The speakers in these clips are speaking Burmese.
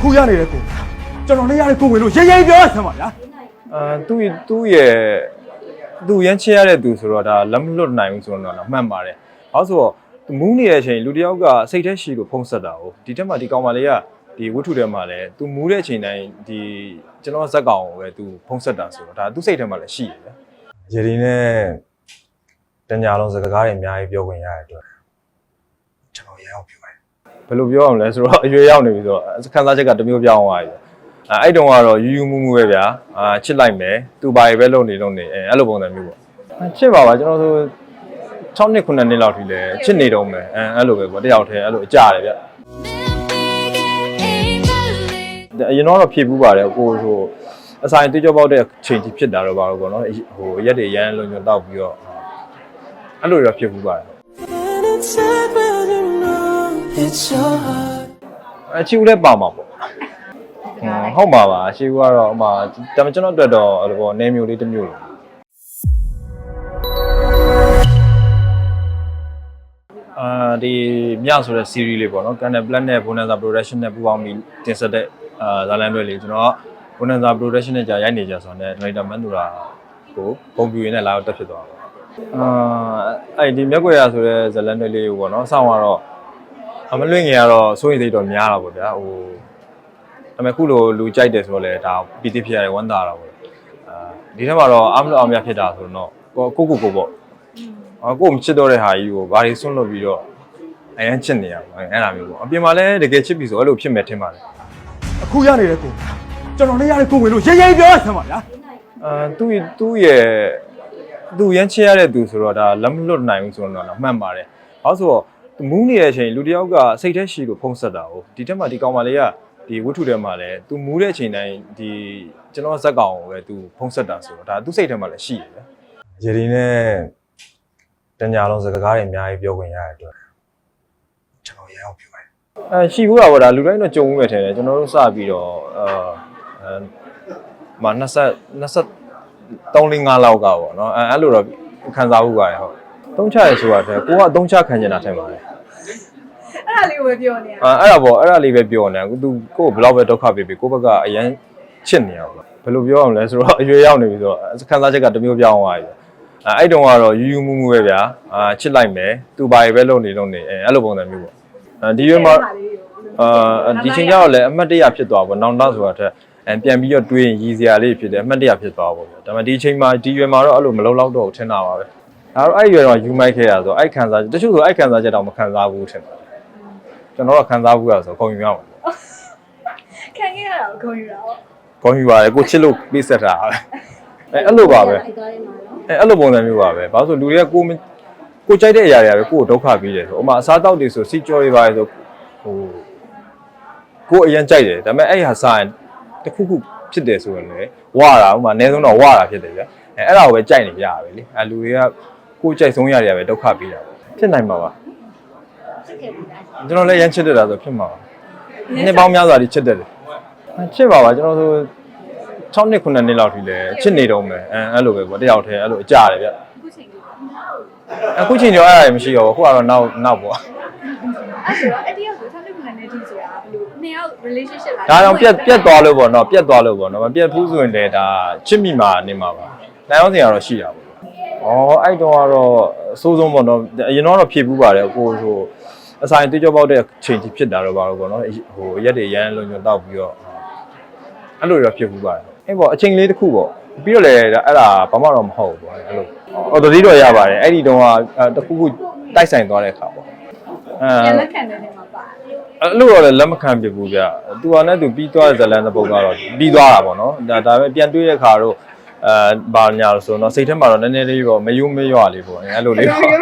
အခုရနေတဲ့ကိုကျွန်တော်လည်းရတဲ့ကိုဝင်လို့ရေးရေးပြောရဆမ်းပါဗျာအာသူ့သူ့ရဲ့သူရမ်းချရတဲ့သူဆိုတော့ဒါလက်မလွတ်နိုင်ဘူးဆိုတော့တော့မှန်ပါတယ်။ဘာလို့ဆိုတော့သူမူးနေတဲ့အချိန်လူတစ်ယောက်ကစိတ်ထဲရှိလို့ဖုံးဆက်တာ哦ဒီတက်မှာဒီကောင်မလေးကဒီဝတ္ထုထဲမှာလည်းသူမူးတဲ့အချိန်တိုင်းဒီကျွန်တော်ဇက်ကောင်ကိုပဲသူဖုံးဆက်တာဆိုတော့ဒါသူစိတ်ထဲမှာလည်းရှိတယ်ဗျ။ရေဒီနဲ့တညာလုံးစကားတွေအများကြီးပြောခွင့်ရတဲ့အတွက်ကျွန်တော်ရအောင်ပြောတယ်။ ဘယ်လိုပြောအောင်လဲဆိုတော့အရွယ်ရောက်နေပြီဆိုတော့ခန်းစားချက်ကတစ်မျိုးပြောင်းသွားပြီ။အဲအဲ့တုန်းကတော့ယူယူမှုမှုပဲဗျာအာချစ်လိုက်မယ်သူဘာတွေပဲလုပ်နေလုပ်နေအဲအဲ့လိုပုံစံမျိုးပေါ့အဲချစ်ပါပါကျွန်တော်ဆို6နှစ်9နှစ်လောက်ထိလဲချစ်နေတော့မယ်အဲအဲ့လိုပဲပေါ့တယောက်တည်းအဲ့လိုအကြတယ်ဗျအရင်တော့ဖြေဘူးပါတယ်ကိုဆိုအဆိုင်တွေ့ကြပေါက်တဲ့ချိန်ကြီးဖြစ်တာတော့ပါတော့ပေါ့နော်ဟိုရက်တွေရမ်းလုံးညွန်တောက်ပြီးတော့အဲ့လိုတော့ဖြစ်ဘူးပါတယ် And it's sad when you know it's your heart. အချီဦးလည်းပါမှာပေါ့ဟုတ်ပါပါအချီဦးကတော့အမဒါပေမဲ့ကျွန်တော်အတွက်တော့အဲ့လိုပေါ့နေမျိုးလေးတစ်မျိုးလို့အာဒီမြဆိုတဲ့ series လေးပေါ့နော် Canal Plus နဲ့ Bonanza Production နဲ့ပူးပေါင်းပြီးတင်ဆက်တဲ့အာဇာတ်လမ်းတွေလေးကျွန်တော်က Bonanza Production နဲ့ကြာရိုက်နေကြဆိုတော့ Director မန်သူရာကိုပုံပြင်းနဲ့လာတော့တက်ဖြစ်သွားပါအာအဲ့ဒီမြက်ွယ်ရဆိုတဲ့ဇာတ်လမ်းတွေလေးကိုပေါ့နော်စောင့်ကတော့ အမလွင့်ငယ်ကတော့စိုးရိမ်စိတ်တော့များတာပေါ့ဗျာဟိုဒါပေမဲ့ခုလိုလူကြိုက်တယ်ဆိုတော့လေဒါပီတိဖြစ်ရတယ်ဝမ်းသာတာပေါ့အာဒီထက်မှာတော့အမလို့အောင်မြဖြစ်တာဆိုတော့ကိုကိုကိုကိုပေါ့အကိုမချစ်တော့တဲ့ဟာကြီးကိုဘာတွေဆွန့်လွတ်ပြီးတော့အရန်ချစ်နေရပါအဲ့ဒါမျိုးပေါ့အပြင်မှာလည်းတကယ်ချစ်ပြီဆိုအဲ့လိုဖြစ်မယ်ထင်ပါတယ်အခုရနေတဲ့ကိုကျွန်တော်လည်းရတဲ့ကိုဝင်လို့ရေးရေးပြောရဆမ်းပါဗျာအာသူ့သူ့ရဲ့သူရမ်းချရတဲ့သူဆိုတော့ဒါလက်မလွတ်နိုင်ဘူးဆိုတော့တော့မှန်ပါတယ်ဘာလို့ဆိုတော့ မူးနေတဲ့အချိန်လူတစ်ယောက်ကစိတ်ထဲရှိလို့ဖုံးဆက်တာ哦ဒီတက်မှာဒီကောင်မလေးကဒီဝတ္ထုထဲမှာလည်းသူမူးတဲ့အချိန်တိုင်းဒီကျွန်တော်ဇက်ကောင်ကိုပဲသူဖုံးဆက်တာဆိုတော့ဒါသူစိတ်ထဲမှာလည်းရှိတယ်ဗျရေဒီနဲ့တညာလုံးစကားတွေအများကြီးပြောခွင့်ရတဲ့အတွက်ကျွန်တော်ရအောင်ပြောတယ်အဲရှိဘူးတာပေါ့ဒါလူတိုင်းတော့ကြုံမှုပဲထင်တယ်ကျွန်တော်တို့စပြီးတော့အာအဲမ20 23 5လောက်ကပေါ့နော်အဲအဲ့လိုတော့ခံစားမှုပါတယ်ဟုတ် သုံးချရဆိုတာတဲ့ကိုကအသုံးချခံကျင်တာထင်ပါတယ်အဲ့ဒါလေးကိုပဲပြောနေရအဲအဲ့ဒါပေါ့အဲ့ဒါလေးပဲပြောနေသူကိုယ်ဘယ်လောက်ပဲဒုက္ခပေးပေးကိုယ့်ဘက်ကအရန်ချစ်နေရပါဘယ်လိုပြောအောင်လဲဆိုတော့အရွယ်ရောက်နေပြီဆိုတော့ခံစားချက်ကတစ်မျိုးပြောင်းသွားပြီအဲအဲ့တုန်းကတော့ယူယူမှုမှုပဲဗျာအာချစ်လိုက်မယ်သူဘာတွေပဲလုပ်နေလုပ်နေအဲအဲ့လိုပုံစံမျိုးပေါ့အဲဒီရွေးမှာအာဒီချိန်ကျတော့လည်းအမှတ်တရဖြစ်သွားပေါ့နောင်တဆိုတာထက်အဲပြန်ပြီးတော့တွေးရင်ရည်စရာလေးဖြစ်တယ်အမှတ်တရဖြစ်သွားပေါ့ဗျာဒါပေမဲ့ဒီချိန်မှာဒီရွယ်မှာတော့အဲ့လိုမလုံလောက်တော့ဘူးထင်တာပါပဲ ဒါတော့အဲ့ရွယ်တော့ယူမိုက်ခဲ့ရဆိုအဲ့ခံစားချက်တချို့ဆိုအဲ့ခံစားချက်တော့မခံစားဘူးထင်ပါတယ်ကျွန်တော်တော့ခံစားဘူးရဆိုခုံယူရအောင်ခံခဲ့ရတာကိုဂုဏ်ယူတာပေါ့ခုံယူပါတယ်ကိုချစ်လို့ပေးဆက်တာပဲအဲအဲ့လိုပါပဲအဲအဲ့လိုပုံစံမျိုးပါပဲဘာလို့ဆိုလူတွေကကိုမကိုကြိုက်တဲ့အရာတွေကပဲကိုကိုဒုက္ခပေးတယ်ဆိုဥမာအစားတောက်တွေဆိုစီကြော်တွေပါတယ်ဆိုဟိုကိုအရင်ကြိုက်တယ်ဒါပေမဲ့အဲ့ဟာစားရင်တစ်ခုခုဖြစ်တယ်ဆိုရင်လေဝါတာဥမာအနည်းဆုံးတော့ဝါတာဖြစ်တယ်ဗျအဲအဲ့ဒါကိုပဲကြိုက်နေကြရပဲလေအဲလူတွေက ကိုယ်ကြိုက်ဆုံးရတွေကပဲဒုက္ခပေးတာဖြစ်နိုင်မှာပါကျွန်တော်လည်းရမ်းချစ်တယ်တာဆိုဖြစ်မှာပါနှစ်ပေါင်းများစွာဒီချစ်တယ်တယ်အဲချစ်ပါပါကျွန်တော်ဆို6နှစ်9နှစ်လောက်ထိလဲချစ်နေတော့မယ်အဲအဲ့လိုပဲပေါ့တယောက်တည်းအဲ့လိုအကြတယ်ဗျအခုချိန်ကြီးအခုချိန်ကျော်အဲ့ဒါမရှိတော့ဘူးခုကတော့နောက်နောက်ပေါ့အဲ့ဆိုတော့အဲ့တယောက်ဆိုထားတဲ့ခုနနဲ့ဒီဆိုတာဘယ်လိုနှစ်ယောက် relationship လားဒါကြောင့်ပြက်ပြက်သွားလို့ပေါ့နော်ပြက်သွားလို့ပေါ့နော်မပြက်ဘူးဆိုရင်လည်းဒါချစ်မိမှာနေမှာပါနိုင်အောင်စင်ကတော့ရှိတာပေါ့ ဩအဲ့တော့ကတော့အဆိုးဆုံးပေါ့နော်အရင်တော့ဖြေဘူးပါတယ်ကိုဟိုအဆိုင်တွေ့ကြပေါက်တဲ့ချိန်ကြီးဖြစ်တာတော့ပါတော့ပေါ့နော်ဟိုရက်တွေရမ်းလုံးညွန်တောက်ပြီးတော့အဲ့လိုတော့ဖြစ်ဘူးပါတယ်အဲ့ပေါ့အချိန်လေးတစ်ခုပေါ့ပြီးတော့လည်းအဲ့ဒါဘာမှတော့မဟုတ်ဘူးပေါ့အဲ့လိုဟောတတိတော့ရပါတယ်အဲ့ဒီတုန်းကတစ်ခုခုတိုက်ဆိုင်သွားတဲ့အခါပေါ့အဲပြန်လက်ခံတဲ့နေမှာပါအဲ့လိုတော့လည်းလက်မခံပြဘူးဗျ။ तू ကလည်း तू ပြီးသွားတဲ့ဇလန်တဲ့ပုံကတော့ပြီးသွားတာပေါ့နော်။ဒါဒါပေမဲ့ပြန်တွေးတဲ့ခါတော့ အဲဘာညာလို့ဆိုတော့စိတ်ထဲမှာတော့နည်းနည်းလေးပေါ့မယုံမရွလေးပေါ့။အဲ့လိုလေးပေါ့ဘယ်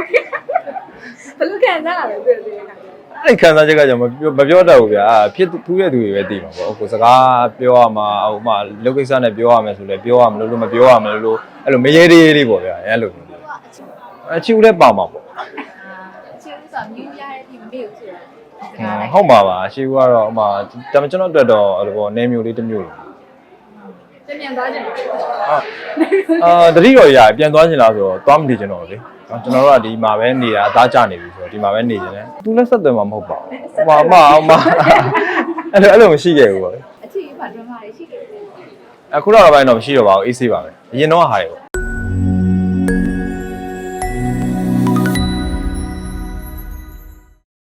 လိုခံစားရလဲတွေ့တဲ့အခါကျ။အဲ့ဒီခံစားချက်ကကြောင့်မပြောမပြောတတ်ဘူးဗျာ။ဖြစ်ထူးတဲ့သူတွေပဲသိမှာပေါ့။ကိုစကားပြောရမှာဟိုမှလုတ်ကိစ္စနဲ့ပြောရမယ်ဆိုလဲပြောရမလို့လို့မပြောရမလို့လို့အဲ့လိုမရေရေးလေးပေါ့ဗျာ။အဲ့လိုမျိုး။အချီဦးလည်းပါမှာပေါ့ချစ်ဦးဆိုမြူးရတဲ့ဒီမမေ့ဘူးဆိုတာ။ဟုတ်ပါပါ။အချီဦးကတော့ဟိုမှဒါပေမဲ့ကျွန်တော်အတွက်တော့အဲ့လိုပေါ့နေမျိုးလေးတစ်မျိုးလို့ ပြန်ပြန်သွားကြတယ်အာတတိတော်ရပြန်သွားချင်လားဆိုတော့သွားမနေချင်တော့ဘူးလေနော်ကျွန်တော်တို့ကဒီမှာပဲနေတာအသားကျနေပြီဆိုတော့ဒီမှာပဲနေချင်တယ်သူလည်းဆက်သွယ်မှာမဟုတ်ပါဘူးဟိုမှာအမအမအဲ့လိုအဲ့လိုမရှိခဲ့ဘူးပေါ့အချစ်ရေးမှာ drama တွေရှိခဲ့တယ်အခုတော့တော့ပိုင်းတော့မရှိတော့ပါဘူးအေးဆေးပါပဲအရင်တော့ဟာတွေပေါ့